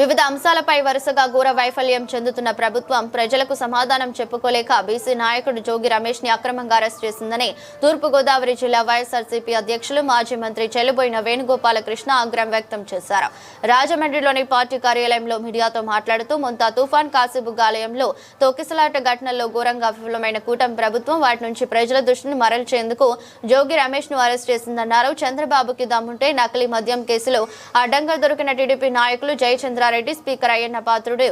వివిధ అంశాలపై వరుసగా ఘోర వైఫల్యం చెందుతున్న ప్రభుత్వం ప్రజలకు సమాధానం చెప్పుకోలేక బీసీ నాయకుడు జోగి రమేష్ని అక్రమంగా అరెస్ట్ చేసిందని తూర్పుగోదావరి జిల్లా వైఎస్ఆర్సీపీ అధ్యక్షులు మాజీ మంత్రి చెల్లుబోయిన వేణుగోపాలకృష్ణ ఆగ్రహం వ్యక్తం చేశారు. రాజమండ్రిలోని పార్టీ కార్యాలయంలో మీడియాతో మాట్లాడుతూ ముంతా తుఫాన్ కాసిబుగ్ ఆలయంలో తొక్కిసలాట ఘటనల్లో ఘోరంగా విఫలమైన కూటమి ప్రభుత్వం వాటి నుంచి ప్రజల దృష్టిని మరల్చేందుకు జోగి రమేష్ను అరెస్ట్ చేసిందన్నారు. చంద్రబాబుకి దమ్ముంటే నకిలీ మద్యం కేసులో అడ్డంగా దొరికిన టీడీపీ నాయకులు జయచంద్రారెడ్డి స్పీకర్ అయ్యన్న పాత్రుడు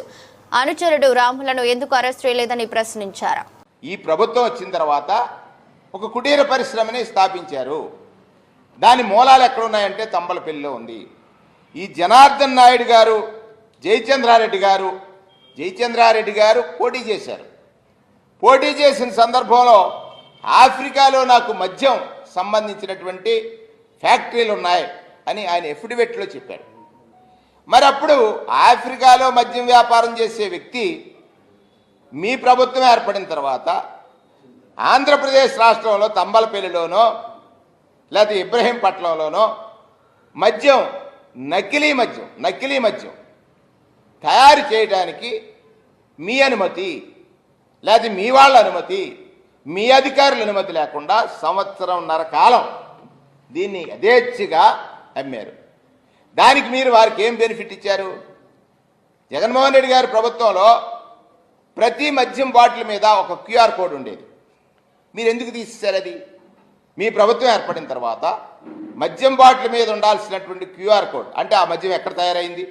అనుచరుడు రాములను ఎందుకు అరెస్ట్ చేయలేదని ప్రశ్నించారు. ఈ ప్రభుత్వం వచ్చిన తర్వాత ఒక కుటీర పరిశ్రమని స్థాపించారు. దాని మూలాలు ఎక్కడున్నాయంటే తంబలపల్లిలో ఉంది. ఈ జనార్దన్ నాయుడు గారు జయచంద్రారెడ్డి గారు జయచంద్రారెడ్డి గారు పోటీ చేశారు. పోటీ చేసిన సందర్భంలో ఆఫ్రికాలో నాకు మద్యం సంబంధించినటువంటి ఫ్యాక్టరీలు ఉన్నాయి అని ఆయన ఎఫిడవిట్లో చెప్పాడు. మరి అప్పుడు ఆఫ్రికాలో మద్యం వ్యాపారం చేసే వ్యక్తి మీ ప్రభుత్వం ఏర్పడిన తర్వాత ఆంధ్రప్రదేశ్ రాష్ట్రంలో తంబలపల్లిలోనో లేకపోతే ఇబ్రహీంపట్నంలోనో మద్యం నకిలీ మద్యం నకిలీ మద్యం తయారు చేయడానికి మీ అనుమతి లేకపోతే మీ వాళ్ళ అనుమతి మీ అధికారుల అనుమతి లేకుండా సంవత్సరంన్నర కాలం దీన్ని యథేచ్ఛగా అమ్మారు. దానికి మీరు వారికి ఏం బెనిఫిట్ ఇచ్చారు? జగన్మోహన్ రెడ్డి గారి ప్రభుత్వంలో ప్రతి మద్యం బాటిల్ మీద ఒక క్యూఆర్ కోడ్ ఉండేది. మీరు ఎందుకు తీసేశారు అది? మీ ప్రభుత్వం ఏర్పడిన తర్వాత మద్యం బాటిల్ మీద ఉండాల్సినటువంటి క్యూఆర్ కోడ్ అంటే ఆ మద్యం ఎక్కడ తయారైంది?